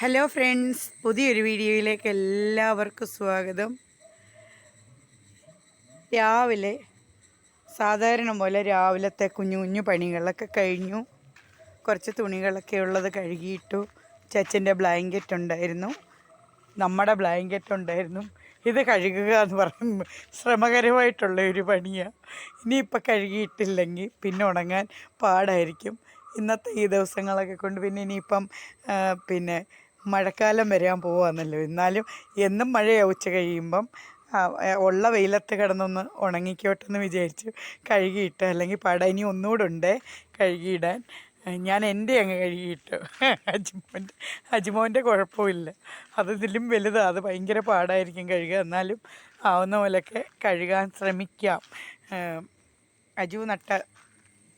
Hello friends പുതിയൊരു വീഡിയോയിലേക്ക് എല്ലാവർക്കും സ്വാഗതം. രാവിലെ സാധാരണ പോലെ രാവിലത്തെ കുഞ്ഞു കുഞ്ഞു പണികളൊക്കെ കഴിഞ്ഞു. കുറച്ച് തുണികളൊക്കെ ഉള്ളത് കഴുകിയിട്ടു. ചച്ചന്റെ ബ്ലാങ്കറ്റ് ഉണ്ടായിരുന്നു. നമ്മുടെ ബ്ലാങ്കറ്റ് ഉണ്ടായിരുന്നു. ഇത് കഴുകുക എന്ന് പറയുമ്പോൾ ശ്രമകരമായിട്ടുള്ള ഒരു പണിയാണ് ഇനിയിപ്പോൾ കഴുകിയിട്ടില്ലെങ്കിൽ പിന്നെ ഉണങ്ങാൻ പാടായിരിക്കും. ഇന്നത്തെ ഈ ദിവസങ്ങളൊക്കെ കൊണ്ട് പിന്നെ ഇനിയിപ്പം പിന്നെ മഴക്കാലം വരാൻ പോവാന്നല്ലോ. എന്നാലും എന്നും മഴയാണ് ഉച്ച കഴിയുമ്പം. ഉള്ള വെയിലത്ത് കിടന്നൊന്ന് ഉണങ്ങിക്കോട്ടെ എന്ന് വിചാരിച്ചു കഴുകിയിട്ട് അല്ലെങ്കിൽ പട ഇനി ഒന്നുകൂടെ ഉണ്ട് കഴുകിയിടാൻ. ഞാൻ എന്റെ അങ്ങ് കഴുകിയിട്ടു. അജിമോന്റെ അജിമോന്റെ കുഴപ്പമില്ല. അത് ഇതിലും വലുതാണ് അത് ഭയങ്കര പാടായിരിക്കും കഴുകുക. എന്നാലും ആവുന്ന പോലെയൊക്കെ കഴുകാൻ ശ്രമിക്കാം. അജു നട്ട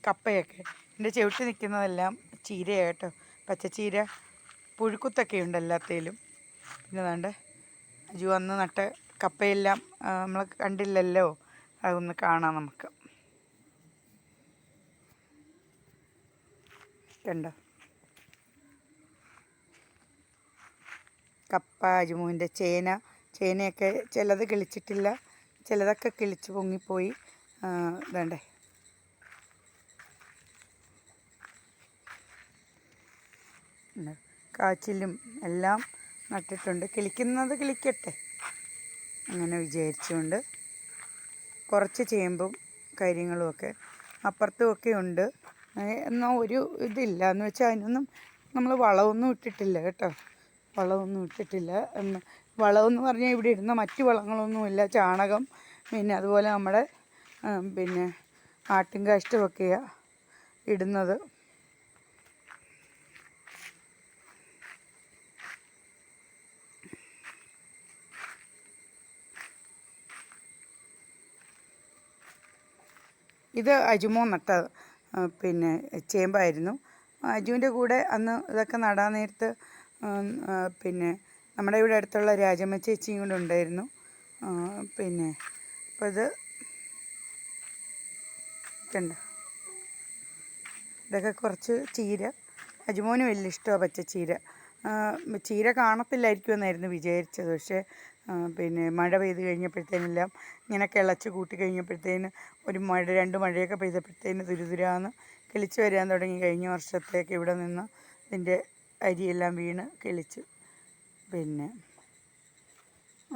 കപ്പയൊക്കെ. എന്റെ ചവിട്ടി നിൽക്കുന്നതെല്ലാം ചീരയാട്ടോ പച്ചച്ചീര പുഴുക്കുത്തൊക്കെ ഉണ്ട് എല്ലാത്തേലും. പിന്നെ വേണ്ട അജു അന്ന് നട്ട കപ്പയെല്ലാം നമ്മൾ കണ്ടില്ലല്ലോ അതൊന്ന് കാണാം നമുക്ക്. കണ്ടോ? കപ്പ അജുമുവിന്റെ ചേന ചേനയൊക്കെ ചിലത് കിളിച്ചിട്ടില്ല ചിലതൊക്കെ കിളിച്ച് പൊങ്ങിപ്പോയി ഇതാണ്ടേ ഉണ്ട്. കാച്ചിലും എല്ലാം നട്ടിട്ടുണ്ട്. കിളിക്കുന്നത് കിളിക്കട്ടെ. അങ്ങനെ വിചാരിച്ചുകൊണ്ട് കുറച്ച് ചേമ്പും കാര്യങ്ങളുമൊക്കെ അപ്പുറത്തുമൊക്കെ ഉണ്ട്. എന്നാൽ ഒരു ഇതില്ല എന്ന് വെച്ചാൽ അതിനൊന്നും നമ്മൾ വളമൊന്നും ഇട്ടിട്ടില്ല കേട്ടോ. വളമൊന്നും ഇട്ടിട്ടില്ല. വളമെന്ന് പറഞ്ഞാൽ ഇവിടെ ഇടുന്ന മറ്റ് വളങ്ങളൊന്നുമില്ല. ചാണകം പിന്നെ അതുപോലെ നമ്മുടെ പിന്നെ ആട്ടിൻ കാഷ്ടമൊക്കെയാണ് ഇടുന്നത്. ഇത് അജുമോ നട്ട പിന്നെ ചേമ്പായിരുന്നു. അജുവിന്റെ കൂടെ അന്ന് ഇതൊക്കെ നടാൻ നേരത്ത് പിന്നെ നമ്മുടെ ഇവിടെ അടുത്തുള്ള രാജമ്മ ചേച്ചിയും കൂടെ ഉണ്ടായിരുന്നു. പിന്നെ അപ്പോൾ ഇത് കണ്ടോ? ഇതൊക്കെ കുറച്ച് ചീര. അജുമോന് വലിയ ഇഷ്ടമാണ് പച്ചച്ചീര ആ, ചീര കാണത്തില്ലായിരിക്കും എന്നായിരുന്നു വിചാരിച്ചത്. പക്ഷേ പിന്നെ മഴ പെയ്ത് കഴിഞ്ഞപ്പോഴത്തേനെല്ലാം ഇങ്ങനെ കിളച്ച് കൂട്ടി കഴിഞ്ഞപ്പോഴത്തേന് ഒരു മഴ രണ്ട് മഴയൊക്കെ പെയ്തപ്പോഴത്തേന് ദുരിതുരാന്ന് കിളിച്ച് വരാൻ തുടങ്ങി. കഴിഞ്ഞ വർഷത്തേക്ക് ഇവിടെ നിന്ന് ഇതിന്റെ അരിയെല്ലാം വീണ് കിളിച്ച്. പിന്നെ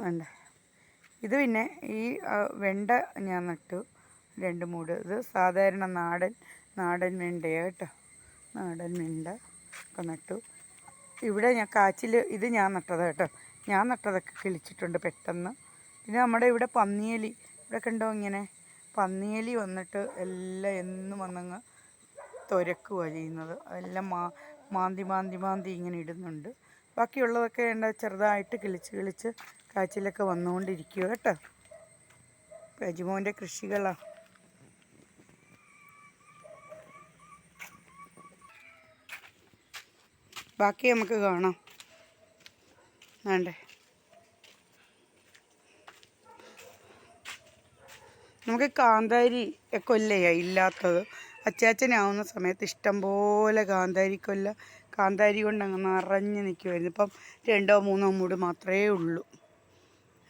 വേണ്ട. ഇത് പിന്നെ ഈ വെണ്ട ഞാൻ നട്ടു. രണ്ട് മൂട്. ഇത് സാധാരണ നാടൻ നാടൻ വെണ്ടയാണ് കേട്ടോ. നാടൻ വെണ്ട ഒക്കെ നട്ടു. ഇവിടെ ഞാൻ കാച്ചിൽ ഇത് ഞാൻ നട്ടതാണ് കേട്ടോ. ഞാൻ നട്ടതൊക്കെ കിളിച്ചിട്ടുണ്ട് പെട്ടെന്ന്. പിന്നെ നമ്മുടെ ഇവിടെ പന്നിയലി. ഇവിടെ കണ്ടോ ഇങ്ങനെ? പന്നിയലി വന്നിട്ട് എല്ലാം എന്നും വന്നങ്ങ് തുരക്കുകയാണ് ചെയ്യുന്നത്. അതെല്ലാം മാ മാന്തി മാന്തി മാന്തി ഇങ്ങനെ ഇടുന്നുണ്ട്. ബാക്കിയുള്ളതൊക്കെ ഉണ്ട് ചെറുതായിട്ട് കിളിച്ച് കിളിച്ച് കാച്ചിലൊക്കെ വന്നുകൊണ്ടിരിക്കുക കേട്ടോ. രജിമോന്റെ കൃഷികളാണ് ബാക്കി നമുക്ക് കാണാം. വേണ്ടേ? നമുക്ക് കാന്താരി കൊല്ലയാ ഇല്ലാത്തത്. അച്ചാച്ചനാവുന്ന സമയത്ത് ഇഷ്ടംപോലെ കാന്താരി കൊല്ല കാന്താരി കൊണ്ട് അങ്ങ് നിറഞ്ഞ് നിൽക്കുമായിരുന്നു ഇപ്പം രണ്ടോ മൂന്നോ മൂട് മാത്രമേ ഉള്ളൂ.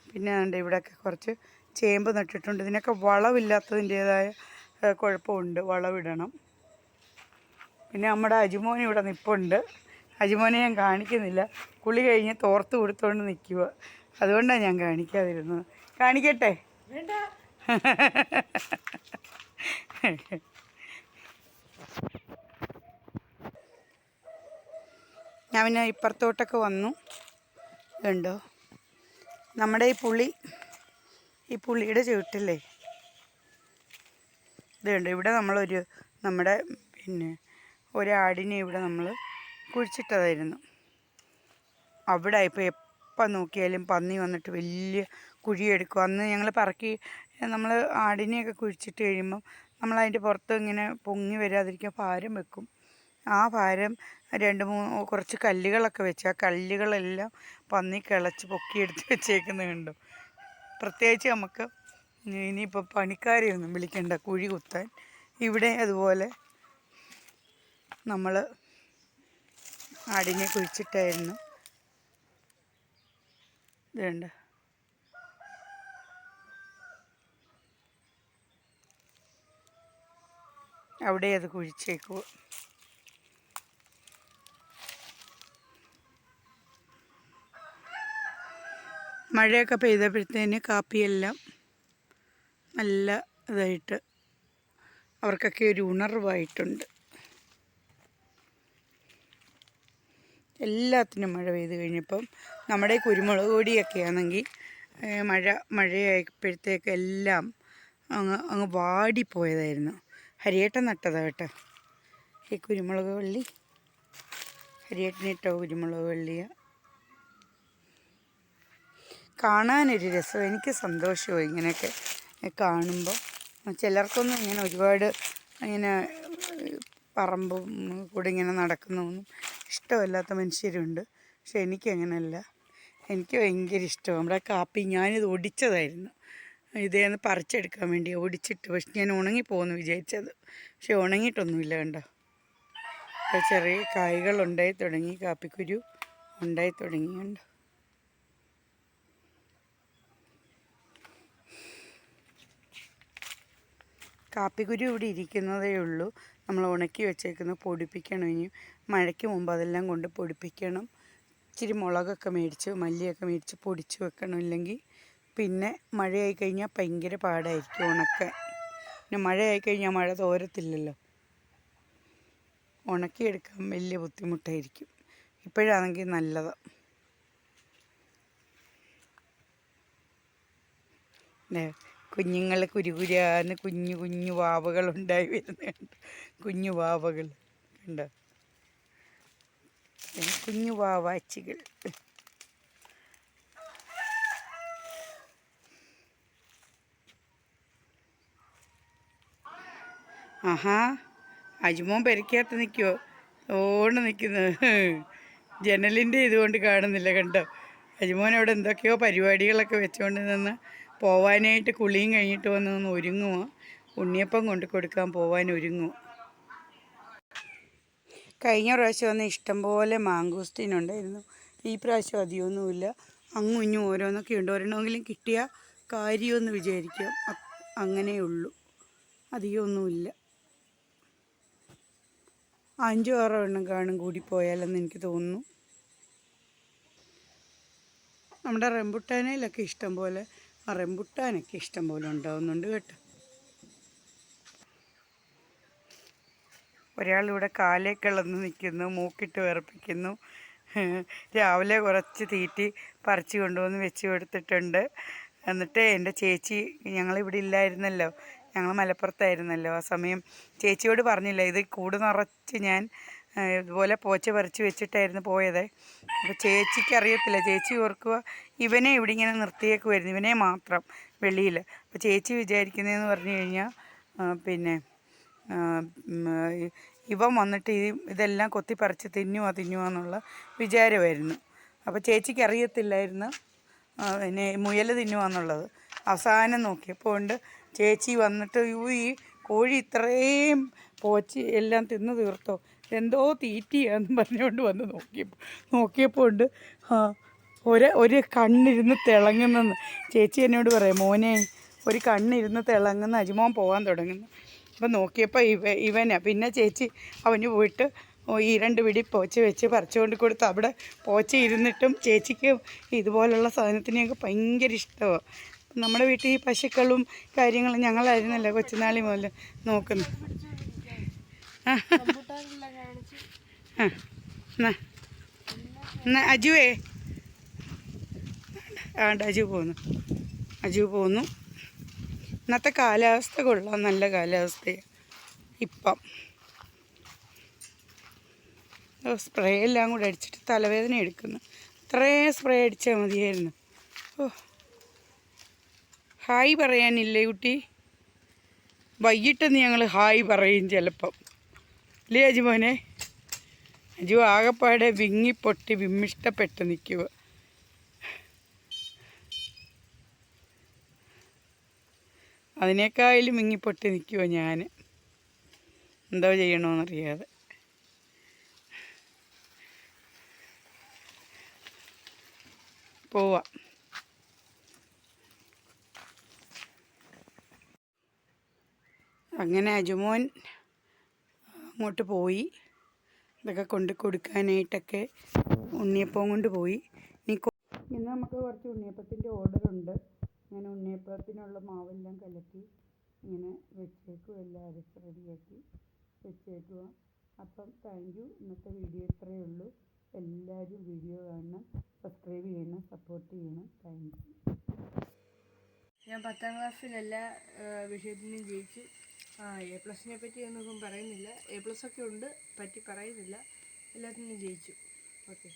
പിന്നെ ഉണ്ട് ഇവിടെയൊക്കെ കുറച്ച് ചേമ്പ് നട്ടിട്ടുണ്ട്. ഇതിനൊക്കെ വളവില്ലാത്തതിന്റേതായ കുഴപ്പമുണ്ട്. വളവിടണം. പിന്നെ നമ്മുടെ അജിമോൻ ഇവിടെ നിൽപ്പുണ്ട് അജിമോനെ ഞാൻ കാണിക്കുന്നില്ല. കുളി കഴിഞ്ഞ് തോർത്ത് കൊടുത്തോണ്ട് നിൽക്കുക അതുകൊണ്ടാണ് ഞാൻ കാണിക്കാതിരുന്നത്. കാണിക്കട്ടെ? ഞാൻ പിന്നെ ഇപ്പുറത്തോട്ടൊക്കെ വന്നു. ഇതുണ്ടോ? നമ്മുടെ ഈ പുളി ഈ പുളിയുടെ ചുവട്ടില്ലേ? ഇതുണ്ട്. ഇവിടെ നമ്മളൊരു നമ്മുടെ പിന്നെ ഒരാടിനെ ഇവിടെ നമ്മൾ കുഴിച്ചിട്ടതായിരുന്നു. അവിടെ ഇപ്പോൾ എപ്പം നോക്കിയാലും പന്നി വന്നിട്ട് വലിയ കുഴിയെടുക്കും. അന്ന് ഞങ്ങൾ പറക്കി നമ്മൾ ആടിനെയൊക്കെ കുഴിച്ചിട്ട് കഴിയുമ്പം നമ്മൾ അതിന്റെ പുറത്ത് ഇങ്ങനെ പൊങ്ങി വരാതിരിക്കാൻ ഭാരം വെക്കും. ആ ഭാരം രണ്ട് മൂന്ന് കുറച്ച് കല്ലുകളൊക്കെ വെച്ച് ആ കല്ലുകളെല്ലാം പന്നി കിളച്ച് പൊക്കിയെടുത്ത് വെച്ചേക്കുന്നത് കണ്ടു. പ്രത്യേകിച്ച് നമുക്ക് ഇനിയിപ്പോൾ പണിക്കാരെ ഒന്നും വിളിക്കേണ്ട കുഴി കുത്താൻ. ഇവിടെ അതുപോലെ നമ്മൾ ആടിനെ കുഴിച്ചിട്ടായിരുന്നു. ഇതുണ്ട്. അവിടെ അത് കുഴിച്ചേക്കുക മഴയൊക്കെ പെയ്തപ്പോഴത്തേന് കാപ്പിയെല്ലാം നല്ല ഇതായിട്ട് അവർക്കൊക്കെ ഒരു ഉണർവായിട്ടുണ്ട്. എല്ലാത്തിനും മഴ പെയ്ത് കഴിഞ്ഞപ്പം നമ്മുടെ കുരുമുളക് പൊടിയൊക്കെ ആണെങ്കിൽ മഴ മഴയായപ്പോഴത്തേക്ക് എല്ലാം അങ്ങ് അങ്ങ് വാടിപ്പോയതായിരുന്നു. ഹരിയേട്ടൻ നട്ടതാണ് കേട്ടോ. ഈ കുരുമുളക് വള്ളി. ഹരിയേട്ടനിട്ടോ കുരുമുളക് വള്ളിയാണ് കാണാനൊരു രസം. എനിക്ക് സന്തോഷമായി ഇങ്ങനെയൊക്കെ കാണുമ്പോൾ ചിലർക്കൊന്നും ഇങ്ങനെ ഒരുപാട് ഇങ്ങനെ പറമ്പും കൂടെ ഇങ്ങനെ നടക്കുന്നതൊന്നും ഇഷ്ടമല്ലാത്ത മനുഷ്യരുണ്ട്. പക്ഷെ എനിക്കങ്ങനല്ല. എനിക്ക് ഭയങ്കര ഇഷ്ടമാണ്. നമ്മുടെ കാപ്പി ഞാനിത് ഒടിച്ചതായിരുന്നു. ഇതേന്ന് പറിച്ചെടുക്കാൻ വേണ്ടി ഒടിച്ചിട്ട്. പക്ഷെ ഞാൻ ഉണങ്ങിപ്പോകുന്നു വിചാരിച്ചത്. പക്ഷെ ഉണങ്ങിയിട്ടൊന്നുമില്ല കണ്ടോ. ചെറിയ കായ്കൾ ഉണ്ടായി തുടങ്ങി. കാപ്പിക്കുരു ഉണ്ടായി തുടങ്ങി കണ്ടോ. കാപ്പിക്കുരു ഇവിടെ ഇരിക്കുന്നതേ ഉള്ളൂ. നമ്മൾ ഉണക്കി വെച്ചേക്കുന്നത് പൊടിപ്പിക്കണം ഇനി. മഴയ്ക്ക് മുമ്പ് അതെല്ലാം കൊണ്ട് പൊടിപ്പിക്കണം. ഇച്ചിരി മുളകൊക്കെ മേടിച്ച് മല്ലിയൊക്കെ മേടിച്ച് പൊടിച്ച് വെക്കണം. ഇല്ലെങ്കിൽ പിന്നെ മഴയായി കഴിഞ്ഞാൽ ഭയങ്കര പാടായിരിക്കും ഉണക്കാൻ. പിന്നെ മഴയായി കഴിഞ്ഞാൽ മഴ തോരത്തില്ലല്ലോ. ഉണക്കിയെടുക്കാൻ വലിയ ബുദ്ധിമുട്ടായിരിക്കും. ഇപ്പോഴാണെങ്കിൽ നല്ലതാണ് അല്ലേ കുഞ്ഞുങ്ങൾ കുരുകുരാന്ന് കുഞ്ഞു കുഞ്ഞു വാവകൾ ഉണ്ടായി വരുന്നുണ്ട് കുഞ്ഞു വാവകൾ കണ്ടോ. കുഞ്ഞു വാവാച്ചികൾ. ആഹാ അജുമോൻ പെരക്കകത്ത് നിൽക്കുമോ ഓണ് നിൽക്കുന്നത് ജനലിന്റെ ഇതുകൊണ്ട് കാണുന്നില്ല കണ്ടോ? അജുമോൻ അവിടെ എന്തൊക്കെയോ പരിപാടികളൊക്കെ വെച്ചുകൊണ്ട് നിന്ന് പോവാനായിട്ട് കുളിയും കഴിഞ്ഞിട്ട് വന്ന് ഒരുങ്ങുമോ ഉണ്ണിയപ്പം കൊണ്ട് കൊടുക്കാൻ പോവാൻ ഒരുങ്ങുമോ കഴിഞ്ഞ പ്രാവശ്യം വന്ന് ഇഷ്ടംപോലെ മാങ്കൂസ്റ്റീൻ ഉണ്ടായിരുന്നു. ഈ പ്രാവശ്യം അധികമൊന്നുമില്ല. അങ്ങും ഇഞ്ഞും ഓരോന്നൊക്കെ ഉണ്ട്. ഒരെണ്ണമെങ്കിലും കിട്ടിയ കാര്യമെന്ന് വിചാരിക്കാം. അങ്ങനെയുള്ളൂ അധികമൊന്നുമില്ല അഞ്ചോ ആറോ എണ്ണം കാണും കൂടി പോയാലെന്ന് എനിക്ക് തോന്നുന്നു. നമ്മുടെ റെമ്പുട്ടാനയിലൊക്കെ ഇഷ്ടം പോലെ ആ റെമ്പുട്ടാനൊക്കെ ഇഷ്ടം പോലെ ഉണ്ടാവുന്നുണ്ട് കേട്ടോ. ഒരാളിവിടെ കാലേ കിളന്ന് നിൽക്കുന്നു മൂക്കിട്ട് വിറപ്പിക്കുന്നു. രാവിലെ കുറച്ച് തീറ്റി പറിച്ച് കൊണ്ടുവന്ന് വെച്ച് കൊടുത്തിട്ടുണ്ട്. എന്നിട്ട് എന്റെ ചേച്ചി ഞങ്ങളിവിടെ ഇല്ലായിരുന്നല്ലോ. ഞങ്ങൾ മലപ്പുറത്തായിരുന്നല്ലോ. ആ സമയം ചേച്ചിയോട് പറഞ്ഞില്ല ഇത് കൂട് നിറച്ച് ഞാൻ ഇതുപോലെ പോച്ച പറിച്ച് വെച്ചിട്ടായിരുന്നു പോയത്. അപ്പോൾ ചേച്ചിക്ക് അറിയത്തില്ല. ചേച്ചി ഓർക്കുക ഇവനെ ഇവിടെ ഇങ്ങനെ നിർത്തിയേക്കുമായിരുന്നു ഇവനെ മാത്രം വെളിയിൽ അപ്പോൾ ചേച്ചി വിചാരിക്കുന്നതെന്ന് പറഞ്ഞു കഴിഞ്ഞാൽ പിന്നെ ഇവൻ വന്നിട്ട് ഈ ഇതെല്ലാം കൊത്തിപ്പറിച്ച് തിന്നുക തിന്നുക എന്നുള്ള വിചാരമായിരുന്നു. അപ്പോൾ ചേച്ചിക്ക് അറിയത്തില്ലായിരുന്നു പിന്നെ മുയൽ തിന്നുക അവസാനം നോക്കിയപ്പോൾ ഉണ്ട് ചേച്ചി വന്നിട്ട് "യ്യോ, ഈ കോഴി ഇത്രയും പോച്ച് എല്ലാം തിന്നു തീർത്തോ? എന്തോ തീറ്റിയാന്ന് പറഞ്ഞുകൊണ്ട് വന്ന് നോക്കിയപ്പോൾ നോക്കിയപ്പോൾ ഉണ്ട്. ഒരു ഒരു കണ്ണിരുന്ന് തിളങ്ങുന്നെന്ന്. ചേച്ചി എന്നോട് പറയാം മോനെ ഒരു കണ്ണിരുന്ന് തിളങ്ങുന്ന അജിമോൻ പോകാൻ തുടങ്ങുന്നു. അപ്പം നോക്കിയപ്പോൾ ഇവ ഇവനാണ് പിന്നെ ചേച്ചി അവന് പോയിട്ട് ഈ രണ്ട് പിടി പോച്ച വെച്ച് പറിച്ചുകൊണ്ട് കൊടുത്ത് അവിടെ പോച്ച ഇരുന്നിട്ടും ചേച്ചിക്ക് ഇതുപോലുള്ള സാധനത്തിനെയൊക്കെ ഭയങ്കര ഇഷ്ടമാണ് നമ്മുടെ വീട്ടിൽ ഈ പശുക്കളും കാര്യങ്ങളും ഞങ്ങളായിരുന്നല്ലോ കൊച്ചുനാളി മുതൽ നോക്കുന്നത് എന്നാ. അജുവേ. ആണ്ട് അജു പോന്നു. അജു പോന്നു. ഇന്നത്തെ കാലാവസ്ഥ കൊള്ളാം നല്ല കാലാവസ്ഥയാണ് ഇപ്പം. സ്പ്രേ എല്ലാം കൂടെ അടിച്ചിട്ട് തലവേദന എടുക്കുന്നു. അത്രേ സ്പ്രേ അടിച്ചാൽ മതിയായിരുന്നു. ഓ. ഹായ് പറയാനില്ലേ കുട്ടി? വൈകിട്ടെന്ന് ഞങ്ങൾ ഹായ് പറയും ചിലപ്പം. ഇല്ലേ അജു മോനെ അജു ആകെപ്പാടെ വിങ്ങി പൊട്ടി വിമ്മിഷ്ടപ്പെട്ട് നിൽക്കുക. അതിനേക്കായാലും വിങ്ങി പൊട്ടി നിൽക്കുക ഞാൻ എന്തോ ചെയ്യണമെന്നറിയാതെ പോവാ. അങ്ങനെ അജുമോൻ അങ്ങോട്ട് പോയി. ഇതൊക്കെ കൊണ്ട് കൊടുക്കാനായിട്ടൊക്കെ ഉണ്ണിയപ്പം കൊണ്ട് പോയി. ഇനി ഇന്ന് നമുക്ക് കുറച്ച് ഉണ്ണിയപ്പത്തിന്റെ ഓർഡറുണ്ട് ഞാൻ ഉണ്ണിയപ്പത്തിനുള്ള മാവെല്ലാം കലക്കി ഇങ്ങനെ വെച്ചേക്കും എല്ലാം അരച്ച് റെഡിയാക്കി വെച്ചേക്കുക അപ്പം താങ്ക് യു ഇന്നത്തെ വീഡിയോ ഇത്രയേ ഉള്ളൂ. എല്ലാവരും വീഡിയോ കാണണം സബ്സ്ക്രൈബ് ചെയ്യണം സപ്പോർട്ട് ചെയ്യണം. താങ്ക് യു ഞാൻ പത്താം ക്ലാസ്സിലെല്ലാ വിഷയത്തിനും ജയിച്ചു എ പ്ലസിനെ പറ്റി ഒന്നും പറയുന്നില്ല. എ പ്ലസ് ഒക്കെ ഉണ്ട് പറ്റി പറയുന്നില്ല. എല്ലാത്തിനും ജയിച്ചു. ഓക്കെ